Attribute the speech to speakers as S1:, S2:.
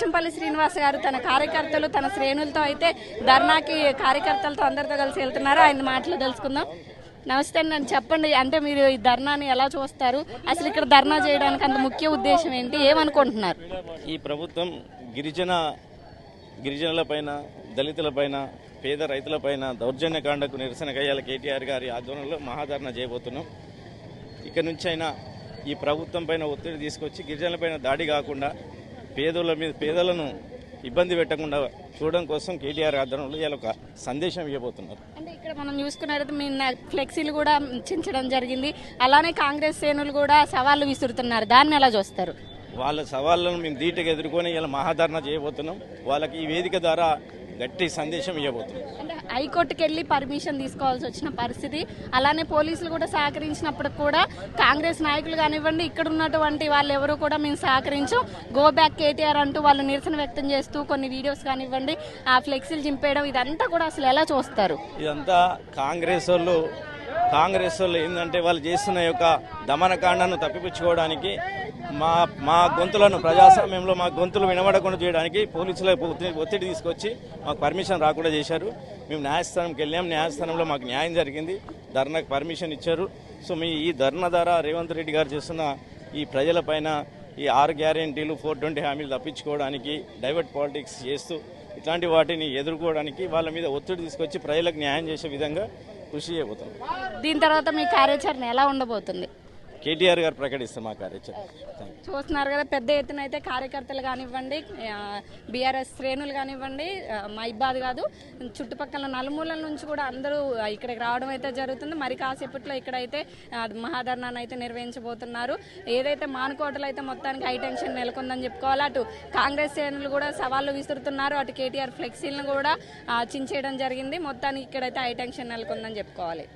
S1: కొండపల్లి శ్రీనివాస్ గారు తన కార్యకర్తలు తన శ్రేణులతో అయితే ధర్నాకి కార్యకర్తలతో అందరితో కలిసి వెళ్తున్నారు. ఆయన మాటలు తెలుసుకుందాం. నమస్తే నన్ను చెప్పండి అంటే మీరు ఈ ధర్నాని ఎలా చూస్తారు? అసలు ఇక్కడ ధర్నా చేయడానికి అంత ముఖ్య ఉద్దేశం ఏంటి? ఏమనుకుంటున్నారు?
S2: ఈ ప్రభుత్వం గిరిజన గిరిజనులపైన దళితులపైన పేద రైతులపైన దౌర్జన్యకాండకు నిరసన కయ్యాల కేటీఆర్ గారి ఆధ్వర్యంలో మహాధరణ చేయబోతున్నాం. ఇక్కడ నుంచి అయినా ఈ ప్రభుత్వం పైన ఒత్తిడి తీసుకొచ్చి గిరిజనులపైన దాడి కాకుండా పేదల మీద పేదలను ఇబ్బంది పెట్టకుండా చూడడం కోసం కేటీఆర్ ఆధ్వర్యంలో ఇలా ఒక సందేశం ఇవ్వబోతున్నారు.
S1: అంటే ఇక్కడ మనం చూసుకున్నట్లయితే మీ ఫ్లెక్సీలు కూడా చించడం జరిగింది. అలానే కాంగ్రెస్ శ్రేణులు కూడా సవాళ్ళు విసురుతున్నారు. దాన్ని ఎలా చూస్తారు?
S2: వాళ్ళ సవాళ్ళను మేము ధీటుగా ఎదుర్కొని ఇలా మహాధరణ చేయబోతున్నాం. వాళ్ళకి ఈ వేదిక ద్వారా గట్టి సందేశం ఇవ్వబోతున్నాం.
S1: హైకోర్టుకి వెళ్ళి పర్మిషన్ తీసుకోవాల్సి వచ్చిన పరిస్థితి. అలానే పోలీసులు కూడా సహకరించినప్పుడు కూడా కాంగ్రెస్ నాయకులు కానివ్వండి ఇక్కడ ఉన్నటువంటి వాళ్ళు ఎవరు కూడా మేము సహకరించాం. గో బ్యాక్ కేటీఆర్ అంటూ వాళ్ళు నిరసన వ్యక్తం చేస్తూ కొన్ని వీడియోస్ కానివ్వండి ఆ ఫ్లెక్సీలు చింపేయడం ఇదంతా కూడా అసలు ఎలా చూస్తారు?
S2: ఇదంతా కాంగ్రెస్ వాళ్ళు కాంగ్రెస్ వాళ్ళు ఏంటంటే వాళ్ళు చేస్తున్న యొక్క దమనకాండను తప్పిపుచ్చుకోవడానికి మా మా గొంతులను ప్రజాస్వామ్యంలో మా గొంతులు వినబడకుండా చేయడానికి పోలీసులకు ఒత్తిడి ఒత్తిడి తీసుకొచ్చి మాకు పర్మిషన్ రాకుండా చేశారు. మేము న్యాయస్థానంకి వెళ్ళాం. న్యాయస్థానంలో మాకు న్యాయం జరిగింది. ధర్నాకు పర్మిషన్ ఇచ్చారు. సో మీ ఈ ధర్నా ద్వారా రేవంత్ రెడ్డి గారు చేస్తున్న ఈ ప్రజలపైన ఈ ఆరు గ్యారెంటీలు ఫోర్ ట్వంటీ హామీలు తప్పించుకోవడానికి డైవర్ట్ పాలిటిక్స్ చేస్తూ ఇట్లాంటి వాటిని ఎదుర్కోవడానికి వాళ్ళ మీద ఒత్తిడి తీసుకొచ్చి ప్రజలకు న్యాయం చేసే విధంగా కృషి చేయబోతున్నాం.
S1: దీని తర్వాత మీ కార్యాచరణ ఎలా ఉండబోతుంది?
S2: కేటీఆర్ గారు ప్రకటిస్తాం మా కార్యాచరణ.
S1: చూస్తున్నారు కదా పెద్ద ఎత్తున అయితే కార్యకర్తలు కానివ్వండి బీఆర్ఎస్ శ్రేణులు కానివ్వండి ఆ, మైబాద్ కాదు చుట్టుపక్కల నలుమూలల నుంచి కూడా అందరూ ఇక్కడికి రావడం అయితే జరుగుతుంది. మరి కాసేపట్లో ఇక్కడైతే మహాధర్నాన్ని అయితే నిర్వహించబోతున్నారు. ఏదైతే మానుకోటలు అయితే మొత్తానికి హై టెన్షన్ నెలకొందని చెప్పుకోవాలి. అటు కాంగ్రెస్ శ్రేణులు కూడా సవాళ్ళు విసురుతున్నారు. అటు కేటీఆర్ ఫ్లెక్సీలను కూడా చించేయడం జరిగింది. మొత్తానికి ఇక్కడైతే హై టెన్షన్ నెలకొందని చెప్పుకోవాలి.